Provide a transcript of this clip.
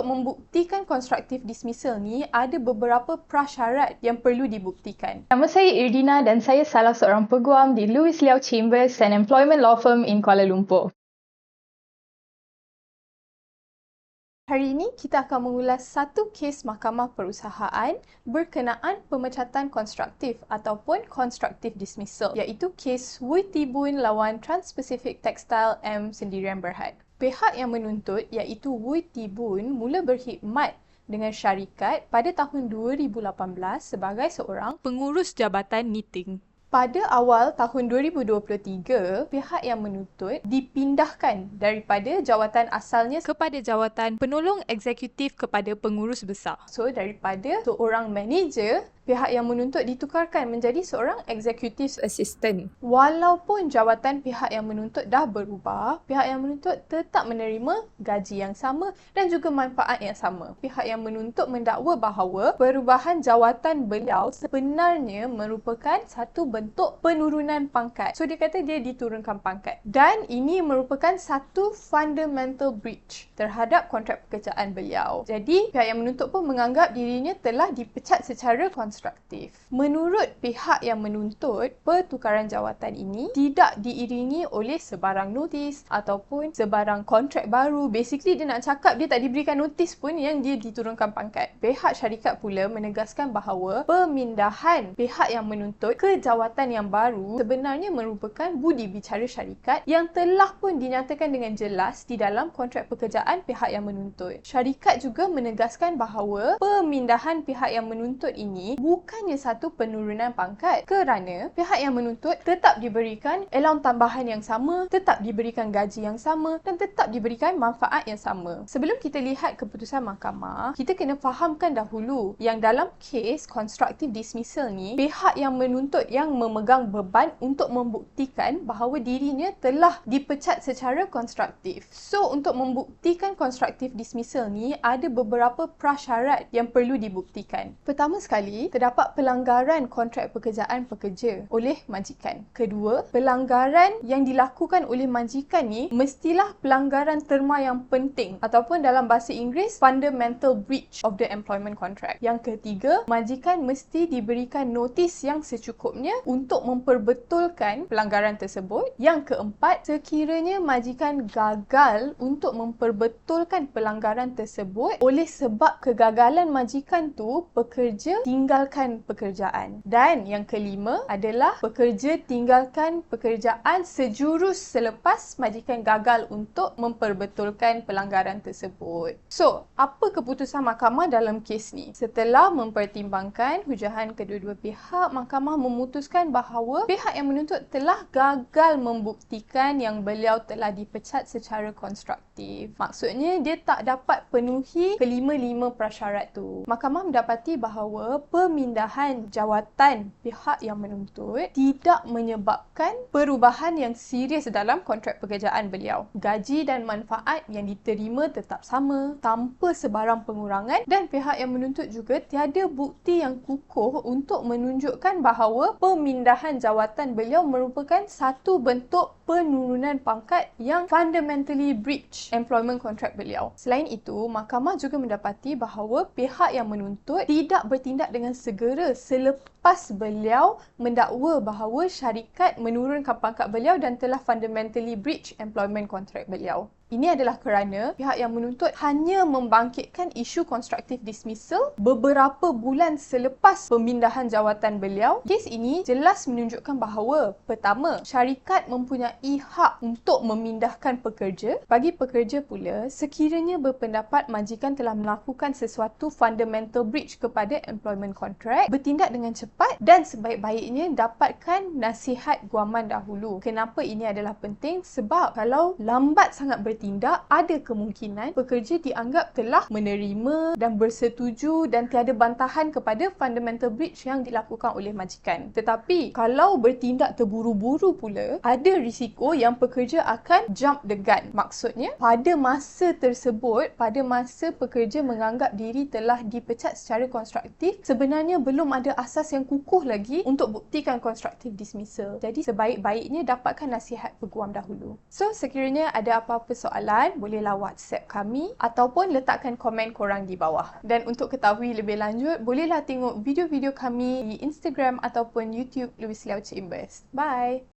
untuk membuktikan constructive dismissal ni ada beberapa prasyarat yang perlu dibuktikan. Nama saya Irdina dan saya salah seorang peguam di Louis Liao Chambers and Employment Law Firm in Kuala Lumpur. Hari ini kita akan mengulas satu kes mahkamah perusahaan berkenaan pemecatan konstruktif ataupun constructive dismissal iaitu kes Wui Tibun lawan Trans-Pacific Textile M Sendirian Berhad. Pihak yang menuntut iaitu Wui Tibun mula berkhidmat dengan syarikat pada tahun 2018 sebagai seorang pengurus jabatan knitting. Pada awal tahun 2023, pihak yang menuntut dipindahkan daripada jawatan asalnya kepada jawatan penolong eksekutif kepada pengurus besar. So, daripada seorang manager pihak yang menuntut ditukarkan menjadi seorang executive assistant. Walaupun jawatan pihak yang menuntut dah berubah, pihak yang menuntut tetap menerima gaji yang sama dan juga manfaat yang sama. Pihak yang menuntut mendakwa bahawa perubahan jawatan beliau sebenarnya merupakan satu bentuk penurunan pangkat. So dia kata dia diturunkan pangkat. Dan ini merupakan satu fundamental breach terhadap kontrak pekerjaan beliau. Jadi pihak yang menuntut pun menganggap dirinya telah dipecat secara konstruktif konstruktif. Menurut pihak yang menuntut, pertukaran jawatan ini tidak diiringi oleh sebarang notis ataupun sebarang kontrak baru. Basically dia nak cakap dia tak diberikan notis pun yang dia diturunkan pangkat. Pihak syarikat pula menegaskan bahawa pemindahan pihak yang menuntut ke jawatan yang baru sebenarnya merupakan budi bicara syarikat yang telah pun dinyatakan dengan jelas di dalam kontrak pekerjaan pihak yang menuntut. Syarikat juga menegaskan bahawa pemindahan pihak yang menuntut ini bukannya satu penurunan pangkat kerana pihak yang menuntut tetap diberikan allowance tambahan yang sama, tetap diberikan gaji yang sama dan tetap diberikan manfaat yang sama. Sebelum kita lihat keputusan mahkamah, kita kena fahamkan dahulu yang dalam kes constructive dismissal ni, pihak yang menuntut yang memegang beban untuk membuktikan bahawa dirinya telah dipecat secara konstruktif. So, untuk membuktikan constructive dismissal ni, ada beberapa prasyarat yang perlu dibuktikan. Pertama sekali, terdapat pelanggaran kontrak pekerjaan pekerja oleh majikan. Kedua, pelanggaran yang dilakukan oleh majikan ni mestilah pelanggaran terma yang penting ataupun dalam bahasa Inggeris fundamental breach of the employment contract. Yang ketiga, majikan mesti diberikan notis yang secukupnya untuk memperbetulkan pelanggaran tersebut. Yang keempat, sekiranya majikan gagal untuk memperbetulkan pelanggaran tersebut oleh sebab kegagalan majikan tu pekerja tinggal tinggalkan pekerjaan. Dan yang kelima adalah pekerja tinggalkan pekerjaan sejurus selepas majikan gagal untuk memperbetulkan pelanggaran tersebut. So, apa keputusan mahkamah dalam kes ni? Setelah mempertimbangkan hujahan kedua-dua pihak, mahkamah memutuskan bahawa pihak yang menuntut telah gagal membuktikan yang beliau telah dipecat secara konstruktif. Maksudnya, dia tak dapat penuhi kelima-lima prasyarat tu. Mahkamah mendapati bahawa pemimpin pemindahan jawatan pihak yang menuntut tidak menyebabkan perubahan yang serius dalam kontrak pekerjaan beliau. Gaji dan manfaat yang diterima tetap sama tanpa sebarang pengurangan dan pihak yang menuntut juga tiada bukti yang kukuh untuk menunjukkan bahawa pemindahan jawatan beliau merupakan satu bentuk penurunan pangkat yang fundamentally breach employment contract beliau. Selain itu, mahkamah juga mendapati bahawa pihak yang menuntut tidak bertindak dengan segera selepas beliau mendakwa bahawa syarikat menurunkan pangkat beliau dan telah fundamentally breach employment contract beliau. Ini adalah kerana pihak yang menuntut hanya membangkitkan isu constructive dismissal beberapa bulan selepas pemindahan jawatan beliau. Kes ini jelas menunjukkan bahawa pertama, syarikat mempunyai hak untuk memindahkan pekerja. Bagi pekerja pula, sekiranya berpendapat majikan telah melakukan sesuatu fundamental breach kepada employment contract, bertindak dengan cepat dan sebaik-baiknya dapatkan nasihat guaman dahulu. Kenapa ini adalah penting? Sebab kalau lambat sangat bertindak, bertindak, ada kemungkinan pekerja dianggap telah menerima dan bersetuju dan tiada bantahan kepada fundamental breach yang dilakukan oleh majikan. Tetapi kalau bertindak terburu-buru pula, ada risiko yang pekerja akan jump the gun. Maksudnya, pada masa tersebut, pada masa pekerja menganggap diri telah dipecat secara konstruktif, sebenarnya belum ada asas yang kukuh lagi untuk buktikan constructive dismissal. Jadi, sebaik-baiknya dapatkan nasihat peguam dahulu. So, sekiranya ada apa-apa soalan soalan, bolehlah WhatsApp kami ataupun letakkan komen korang di bawah. Dan untuk ketahui lebih lanjut, bolehlah tengok video-video kami di Instagram ataupun YouTube Louis Liao Chambers. Bye!